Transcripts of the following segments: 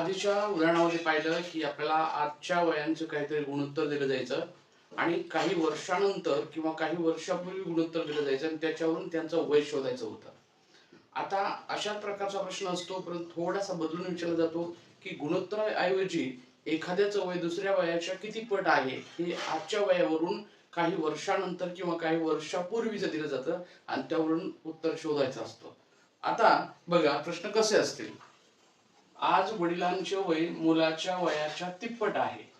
आधीच्या उदाहरणामध्ये पाहिलं की आपल्याला आजच्या वयांचं काहीतरी गुणोत्तर दिलं जायचं आणि काही वर्षानंतर किंवा काही वर्षापूर्वी गुणोत्तर दिलं जायचं आणि त्याच्यावरून त्यांचं वय शोधायचं होतं. आता अशा प्रकारचा प्रश्न असतो परंतु थोडासा बदलून विचारला जातो की गुणोत्तर ऐवजी एखाद्याचं वय दुसऱ्या वयाच्या किती पट आहे हे आजच्या वयावरून काही वर्षानंतर किंवा काही वर्षापूर्वीच दिलं जातं आणि त्यावरून उत्तर शोधायचं असतं. आता बघा प्रश्न कसे असतील? आज वडिलांचे वय मुलाच्या वयाच्या तिप्पट आहे.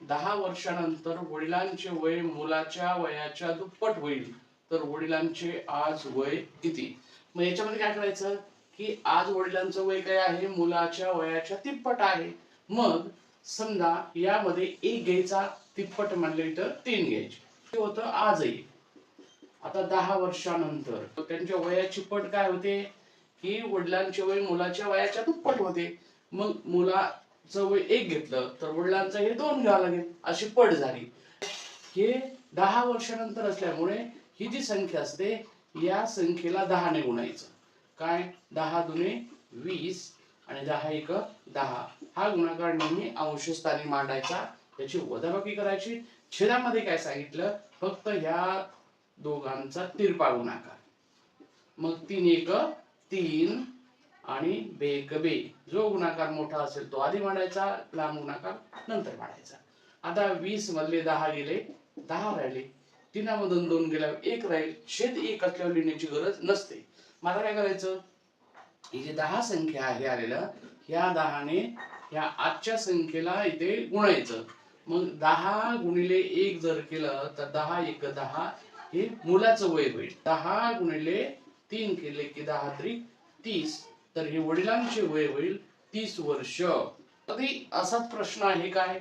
दहा वर्षानंतर वडिलांचे वय मुलाच्या वयाच्या दुप्पट होईल. तर वडिलांचे आज वय किती? मग याच्यामध्ये काय करायचं? की आज वडिलांचं वय काय आहे? मुलाच्या वयाच्या तिप्पट आहे. मग समजा यामध्ये एक घ्यायचा तिप्पट म्हणले तर तीन घ्यायचे. ते होतं आजही. आता दहा वर्षानंतर. त्यांच्या वयाची पट काय होते? की वडिलांचे वय मुलाच्या वयाच्या दुप्पट होते. मग मुलाचं वय एक घेतलं तर वडिलांचं हे दोन घ्यावं लागेल अशी पट झाली. हे दहा वर्षानंतर असल्यामुळे ही जी संख्या असते या संख्येला दहाने गुणायचं. काय? दहा दुने वीस आणि दहा एक दहा. हा गुणाकार नेहमी अंशस्थानी मांडायचा. त्याची वजाबाकी करायची. छेदामध्ये काय सांगितलं? फक्त ह्या दोघांचा तिरपा गुणाकार. मग तीन एक तीन आणि बेकबे बे. जो गुणाकार मोठा असेल तो आधी मांडायचा लहान गुणाकार नंतर मांडायचा. आता वीस मधले दहा गेले दहा राहिले. तीनामधून दोन गेल्यावर एक राहील. छेद एक असल्यावर लिहिण्याची गरज नसते. मला काय करायचं? ही जी दहा संख्या आहे आलेलं ह्या दहाने ह्या आजच्या संख्येला इथे गुणायचं. मग दहा गुणिले एक जर केलं तर दहा एक दहा हे मुलाचं वय होईल. दहा गुणिले तीन केले की दहा त्रिक तीस. तर हे वडिलांचे वय होईल तीस वर्ष. कधी असाच प्रश्न आहे काय?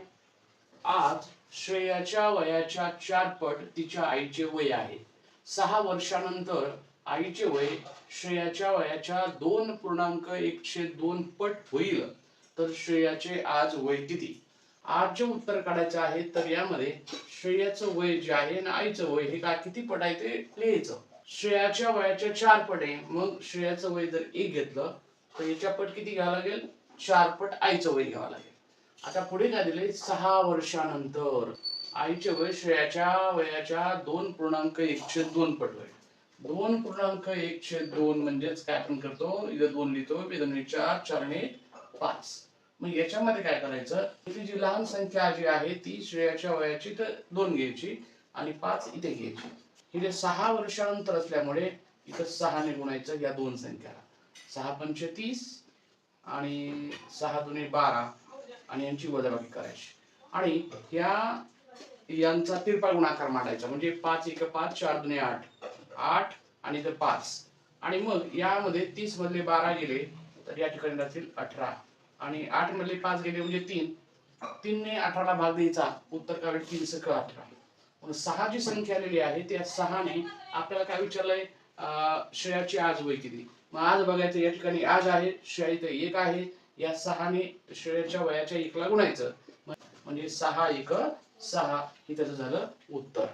आज श्रेयाच्या वयाच्या चार पट तिच्या आईचे वय आहे. सहा वर्षानंतर आईचे वय श्रेयाच्या वयाच्या दोन पूर्णांक एकशे दोन पट होईल. तर श्रेयाचे आज वय किती? आज जे उत्तर काढायचं आहे तर यामध्ये श्रेयाचं वय जे आहे आणि आईचं वय हे काय किती पट आहे ते लिहायचं. श्रेयाच्या वयाच्या चार पट आहे. मग श्रेयाचं वय जर एक घेतलं तर याच्या पट किती घ्यावं लागेल? चार पट आईचं वय घ्यावं लागेल. आता पुढे काय दिले सहा वर्षानंतर. आईचे वय श्रेयाच्या वयाच्या दोन पूर्णांक एकशे दोन पट होईल दोन पूर्णांक एकशे दोन म्हणजेच काय आपण करतो? इथं दोन लिहितो इथं चार चार पाच. मग याच्यामध्ये काय करायचं? इथे जी लहान संख्या जी आहे ती श्रेयाच्या वयाची तर दोन घ्यायची आणि पाच इथे घ्यायची. इथे सहा वर्षानंतर असल्यामुळे इथं सहाने गुणायचं या दोन संख्याला सहा पंचे तीस आणि सहा दुने बारा आणि यांची वजाबाकी करायची. आणि ह्या यांचा तिरपा गुणाकार मांडायचा म्हणजे पाच एक पाच चार दुने आठ. आठ आणि इथं पाच. आणि मग यामध्ये तीस मधले बारा गेले तर या ठिकाणी राहतील अठरा. आणि आठ मधले पाच गेले म्हणजे तीन. तीनने अठराला भाग द्यायचा उत्तर काय तीन सक अठरा. मग सहा जी संख्या आलेली आहे त्या सहाने आपल्याला काय विचारलंय? अं, श्रेयाची आज वय किती? मग आज बघायचं या ठिकाणी आज आहे श्रेया इथं एक आहे. या सहाने श्रेयाच्या वयाच्या एकला गुणायचं. म्हणजे सहा एक सहा हे त्याचं झालं उत्तर.